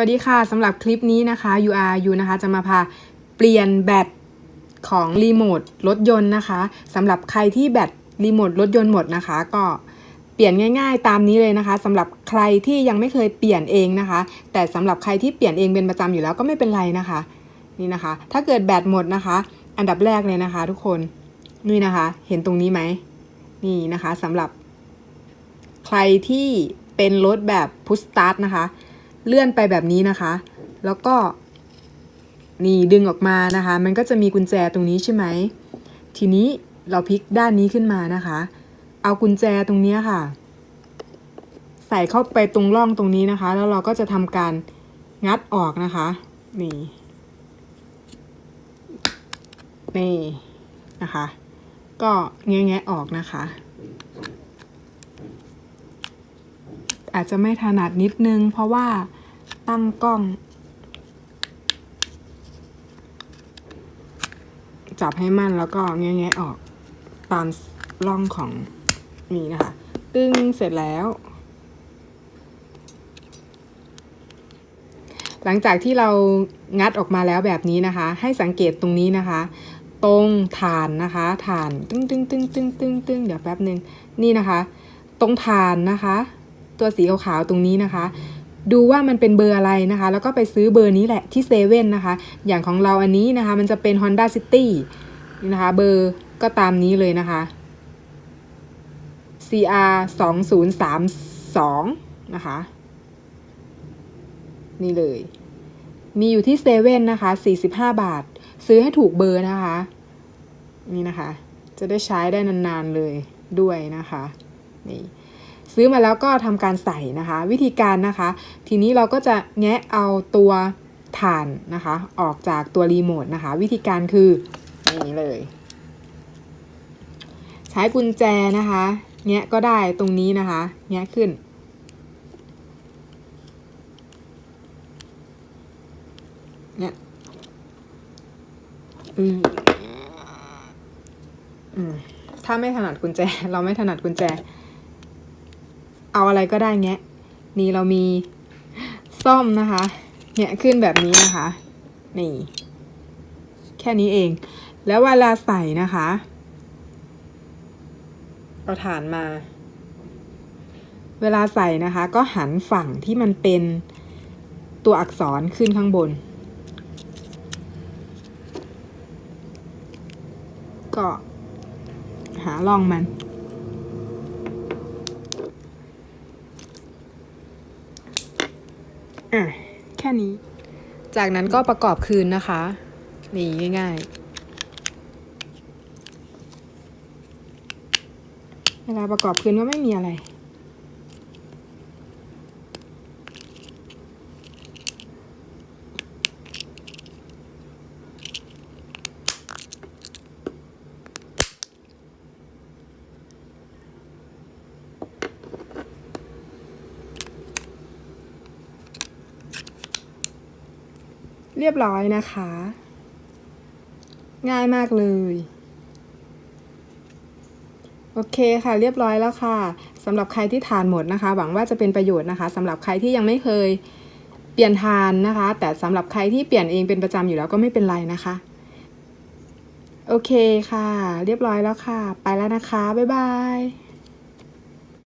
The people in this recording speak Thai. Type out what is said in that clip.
วัสดีค่ะสำหรับคลิปนี้นะคะ UR ยูนะคะจะมาพาเปลี่ยนแบตของรีโมทรถยนต์นะคะสำหรับใครที่แบตรีโมทรถยนต์หมดนะคะ ก็เปลี่ยนง่าย ๆ ตามนี้เลยนะคะสำหรับใครที่ยังไม่เคยเปลี่ยนเองนะคะ แต่สำหรับใครที่เปลี่ยนเองเป็นประจำอยู่แล้วก็ไม่เป็นไรนะคะนี่นะคะ ถ้าเกิดแบตหมดนะคะ อันดับแรกเลยนะคะ ทุกคนนี่นะคะ เห็นตรงนี้ไหมนี่นะคะสำหรับ ใครที่เป็นรถแบบพุชสตาร์ทนะคะ เลื่อนไปแบบนี้นะคะ แล้วก็ นี่ดึงออกมานะคะ มันก็จะมีกุญแจตรงนี้ใช่ไหม ทีนี้เราพลิกด้านนี้ขึ้นมานะคะ เอากุญแจตรงนี้ค่ะ ใส่เข้าไปตรงร่องตรงนี้นะคะ แล้วเราก็จะทำการงัดออกนะคะ นี่ นี่นะคะ ก็แงะๆออกนะคะ อาจจะไม่ถนัดนิดนึง เพราะว่าตั้งกล้อง จับให้มั่นแล้วก็แงะๆออกตามร่องของนี่นะคะ ตึ้งเสร็จแล้ว หลังจากที่เรางัดออกมาแล้วแบบนี้นะคะ ให้สังเกตตรงนี้นะคะ ตรงฐานนะคะฐาน ตึ้งตึ้งตึ้งตึ้งตึ้งตึ้งเดี๋ยวแป๊บหนึ่งนี่นะคะ ตรงฐานนะคะ ตัวสีขาวๆตรงนี้นะคะ ดูว่ามันเป็นเบอร์อะไรนะคะ แล้วก็ไปซื้อเบอร์นี้แหละที่เซเว่นนะคะ อย่างของเราอันนี้นะคะ มันจะเป็น Honda City นี่นะคะ เบอร์ก็ตามนี้เลยนะคะ CR 2032นะคะ นี่เลย มีอยู่ที่เซเว่นนะคะ 45 บาท ซื้อให้ถูกเบอร์นะคะ นี่นะคะ จะได้ใช้ได้นานๆเลยด้วยนะคะ นี่ ซื้อมาแล้วก็ทำการใส่นะคะ วิธีการนะคะ ทีนี้เราก็จะแงะเอาตัวฐานนะคะ ออกจากตัวรีโมทนะคะ วิธีการคือนี่เลย ใช้กุญแจนะคะแงะก็ได้ตรงนี้นะคะแงะขึ้นเนี่ยอืมอืมถ้าไม่ถนัดกุญแจ เราไม่ถนัดกุญแจ เอาอะไรก็ได้แงะ นี่เรามีซ่อมนะคะแงะขึ้นแบบนี้นะคะ นี่ แค่นี้เอง แล้วเวลาใส่นะคะ เอาฐานมา เวลาใส่นะคะ ก็หันฝั่งที่มันเป็นตัวอักษรขึ้นข้างบน ก็หาล่องมัน อะแค่นี้ จากนั้นก็ประกอบคืนนะคะ นี่ง่าย ๆ เวลาประกอบคืนก็ไม่มีอะไร เรียบร้อยนะคะ ง่ายมากเลยโอเคค่ะเรียบร้อยแล้วค่ะสำหรับใครที่ทานหมดนะคะ หวังว่าจะเป็นประโยชน์นะคะสำหรับใครที่ยังไม่เคยเปลี่ยนทานนะคะ แต่สำหรับใครที่เปลี่ยนเองเป็นประจำอยู่แล้วก็ไม่เป็นไรนะคะ โอเคค่ะ เรียบร้อยแล้วค่ะ ไปแล้วนะคะ บ๊ายบาย